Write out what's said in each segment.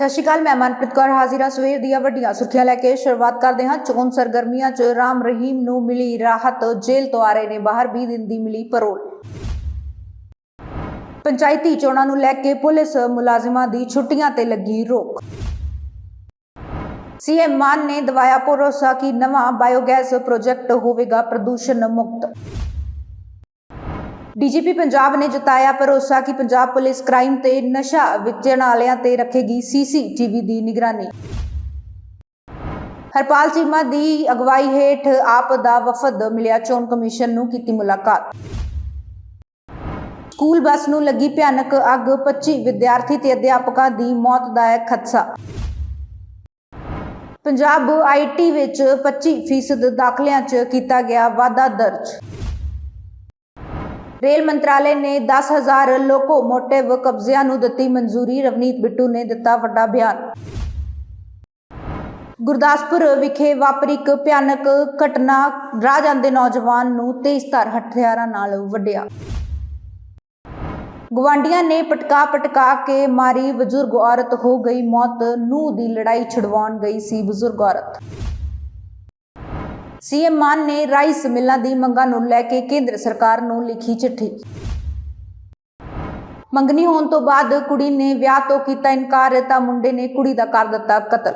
ਸਤਿ ਸ਼੍ਰੀ ਅਕਾਲ, ਮੈਂ ਮਨਪ੍ਰੀਤ ਕੌਰ ਹਾਜ਼ਰ ਸਵੇਰ ਦੀਆਂ ਵੱਡੀਆਂ ਸੁਰਖੀਆਂ ਲੈ ਕੇ ਸ਼ੁਰੂਆਤ ਕਰਦੇ ਹਾਂ। ਚੋਣ ਸਰਗਰਮੀਆਂ 'ਚ ਰਾਮ ਰਹੀਮ ਨੂੰ ਮਿਲੀ ਰਾਹਤ, ਜੇਲ੍ਹ ਤੋਂ ਆ ਰਹੇ ਨੇ ਬਾਹਰ 20 ਦਿਨ ਦੀ ਮਿਲੀ ਪਰੋਲ ਪੰਚਾਇਤੀ ਚੋਣਾਂ ਨੂੰ ਲੈ ਕੇ ਪੁਲਿਸ ਮੁਲਾਜ਼ਮਾਂ ਦੀ ਛੁੱਟੀਆਂ ਤੇ ਲੱਗੀ ਰੋਕ। ਸੀਐਮ ਮਾਨ ਨੇ ਦਵਾਇਆ ਭਰੋਸਾ ਕਿ ਨਵਾਂ ਬਾਇਓਗੈਸ ਪ੍ਰੋਜੈਕਟ ਹੋਵੇਗਾ ਪ੍ਰਦੂਸ਼ਣ ਮੁਕਤ। ਡੀਜੀਪੀ ਪੰਜਾਬ ਨੇ ਜਤਾਇਆ ਭਰੋਸਾ ਕਿ ਪੰਜਾਬ ਪੁਲਿਸ ਕ੍ਰਾਈਮ ਤੇ ਨਸ਼ਾ ਵੇਚਣ ਵਾਲਿਆਂ ਤੇ ਰੱਖੇਗੀ ਸੀਸੀਟੀਵੀ ਦੀ ਨਿਗਰਾਨੀ। ਹਰਪਾਲ ਚੀਮਾ ਦੀ ਅਗਵਾਈ ਹੇਠ ਆਪ ਦਾ ਵਫਦ ਮਿਲਿਆ। ਚੋਣ ਕਮਿਸ਼ਨ ਨੂੰ ਕੀਤੀ ਮੁਲਾਕਾਤ। ਸਕੂਲ ਬੱਸ ਨੂੰ ਲੱਗੀ ਭਿਆਨਕ ਅੱਗ। 25 ਵਿਦਿਆਰਥੀ ਤੇ ਅਧਿਆਪਕਾਂ ਦੀ ਮੌਤ ਦਾ ਹੈ ਖਦਸ਼ਾ। ਪੰਜਾਬ ਆਈਟੀ ਵਿੱਚ 25% ਦਾਖਲਿਆਂ 'ਚ ਕੀਤਾ ਗਿਆ ਵਾਧਾ ਦਰਜ। ਰੇਲ ਮੰਤਰਾਲੇ ਨੇ 10000 ਲੋਕੋਮੋਟਿਵ ਕਬਜ਼ਿਆਂ ਨੂੰ ਦਿੱਤੀ ਮਨਜ਼ੂਰੀ, ਰਵਨੀਤ ਬਿੱਟੂ ਨੇ ਦਿੱਤਾ ਵੱਡਾ ਬਿਆਨ। ਗੁਰਦਾਸਪੁਰ ਵਿਖੇ ਵਾਪਰੀ ਇੱਕ ਭਿਆਨਕ ਘਟਨਾ, ਰਾਹ ਜਾਂਦੇ ਨੌਜਵਾਨ ਨੂੰ ਤੇਜ਼ਧਾਰ ਹਥਿਆਰਾਂ ਨਾਲ ਵੱਢਿਆ। ਗਵਾਂਡੀਆਂ ਨੇ ਪਟਕਾ ਪਟਕਾ ਕੇ ਮਾਰੀ ਬਜ਼ੁਰਗ ਔਰਤ, ਹੋ ਗਈ ਮੌਤ ਨੂੰ ਦੀ ਲੜਾਈ ਛੁਡਵਾਉਣ ਗਈ ਸੀ ਬਜ਼ੁਰਗ ਔਰਤ। ਸੀਐਮ ਮਾਨ ਨੇ ਰਾਈਸ ਮਿਲਾਂ ਦੀ ਮੰਗਾਂ ਨੂੰ ਲੈ ਕੇ ਕੇਂਦਰ ਸਰਕਾਰ ਨੂੰ ਲਿਖੀ ਚਿੱਠੀ। ਮੰਗਣੀ ਹੋਣ ਤੋਂ ਬਾਅਦ ਕੁੜੀ ਨੇ ਵਿਆਹ ਤੋਂ ਕੀਤਾ ਇਨਕਾਰ, ਤਾਂ ਮੁੰਡੇ ਨੇ ਕੁੜੀ ਦਾ ਕਰ ਦਿੱਤਾ ਕਤਲ।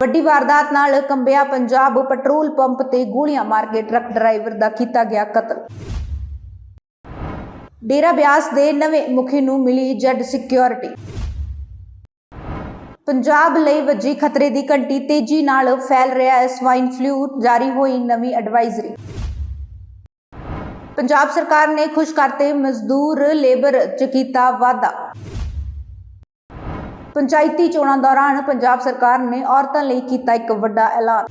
ਵੱਡੀ ਵਾਰਦਾਤ ਨਾਲ ਕੰਬਿਆ ਪੰਜਾਬ ਪੈਟਰੋਲ ਪੰਪ ਤੇ ਗੋਲੀਆਂ ਮਾਰ ਕੇ ਟਰੱਕ ਡਰਾਈਵਰ ਦਾ ਕੀਤਾ ਗਿਆ ਕਤਲ। ਡੇਰਾ ਬਿਆਸ ਦੇ ਨਵੇਂ ਮੁਖੀ ਨੂੰ ਮਿਲੀ ਜੈਡ ਸਿਕਿਉਰਿਟੀ। ਪੰਜਾਬ ਲਈ ਵੱਜੀ ਖਤਰੇ ਦੀ ਘੰਟੀ, ਤੇਜ਼ੀ ਨਾਲ ਫੈਲ ਰਿਹਾ ਹੈ ਸਵਾਈਨ ਫਲੂ ਜਾਰੀ ਹੋਈ ਨਵੀਂ ਐਡਵਾਈਜ਼ਰੀ ਪੰਜਾਬ ਸਰਕਾਰ ਨੇ ਖੁਸ਼ ਕਰਤੇ ਮਜ਼ਦੂਰ ਲੇਬਰ ਚ ਕੀਤਾ ਵਾਧਾ। ਪੰਚਾਇਤੀ ਚੋਣਾਂ ਦੌਰਾਨ ਪੰਜਾਬ ਸਰਕਾਰ ਨੇ ਔਰਤਾਂ ਲਈ ਕੀਤਾ ਇੱਕ ਵੱਡਾ ਐਲਾਨ।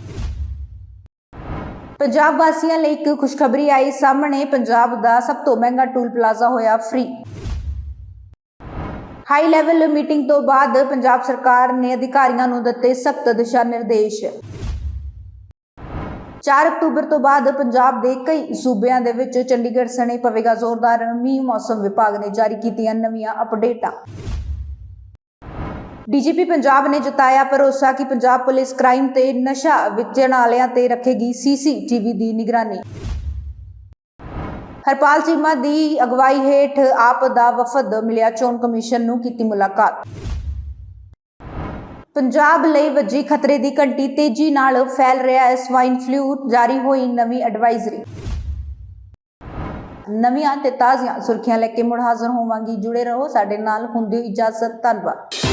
ਪੰਜਾਬ ਵਾਸੀਆਂ ਲਈ ਇੱਕ ਖੁਸ਼ਖਬਰੀ ਆਈ, ਸਾਹਮਣੇ ਪੰਜਾਬ ਦਾ ਸਭ ਤੋਂ ਮਹਿੰਗਾ ਟੂਲ ਪਲਾਜ਼ਾ ਹੋਇਆ ਫ੍ਰੀ ਹਾਈ ਲੈਵਲ ਮੀਟਿੰਗ ਤੋਂ ਬਾਅਦ ਪੰਜਾਬ ਸਰਕਾਰ ਨੇ ਅਧਿਕਾਰੀਆਂ ਨੂੰ ਦਿੱਤੇ ਸਖਤ ਦਿਸ਼ਾ ਨਿਰਦੇਸ਼। 4 ਅਕਤੂਬਰ ਤੋਂ ਬਾਅਦ ਪੰਜਾਬ ਦੇ ਕਈ ਸੂਬਿਆਂ ਦੇ ਵਿੱਚ ਚੰਡੀਗੜ੍ਹ ਸਣੇ ਪਵੇਗਾ ਜ਼ੋਰਦਾਰ ਮੀਂਹ, ਮੌਸਮ ਵਿਭਾਗ ਨੇ ਜਾਰੀ ਕੀਤੀਆਂ ਨਵੀਆਂ ਅਪਡੇਟਾਂ। ਡੀਜੀਪੀ ਪੰਜਾਬ ਨੇ ਜਤਾਇਆ ਭਰੋਸਾ ਕਿ ਪੰਜਾਬ ਪੁਲਿਸ ਕ੍ਰਾਈਮ ਤੇ ਨਸ਼ਾ ਵੇਚਣ ਵਾਲਿਆਂ ਤੇ ਰੱਖੇਗੀ ਸੀਸੀਟੀਵੀ ਦੀ ਨਿਗਰਾਨੀ। ਹਰਪਾਲ ਚੀਮਾ ਦੀ ਅਗਵਾਈ ਹੇਠ ਆਪ ਦਾ ਵਫਦ ਮਿਲਿਆ ਚੋਣ ਕਮਿਸ਼ਨ ਨੂੰ ਕੀਤੀ ਮੁਲਾਕਾਤ। ਪੰਜਾਬ ਲਈ ਵੱਜੀ ਖਤਰੇ ਦੀ ਘੰਟੀ, ਤੇਜ਼ੀ ਨਾਲ ਫੈਲ ਰਿਹਾ ਹੈ ਸਵਾਈਨ ਫਲੂ ਜਾਰੀ ਹੋਈ ਨਵੀਂ ਐਡਵਾਈਜ਼ਰੀ ਨਵੀਆਂ ਤੇ ਤਾਜ਼ੀਆਂ ਸੁਰਖੀਆਂ ਲੈ ਕੇ ਮੁੜ ਹਾਜ਼ਰ ਹੋਵਾਂਗੀ, ਜੁੜੇ ਰਹੋ ਸਾਡੇ ਨਾਲ, ਹੁੰਦੀ ਇਜਾਜ਼ਤ, ਧੰਨਵਾਦ।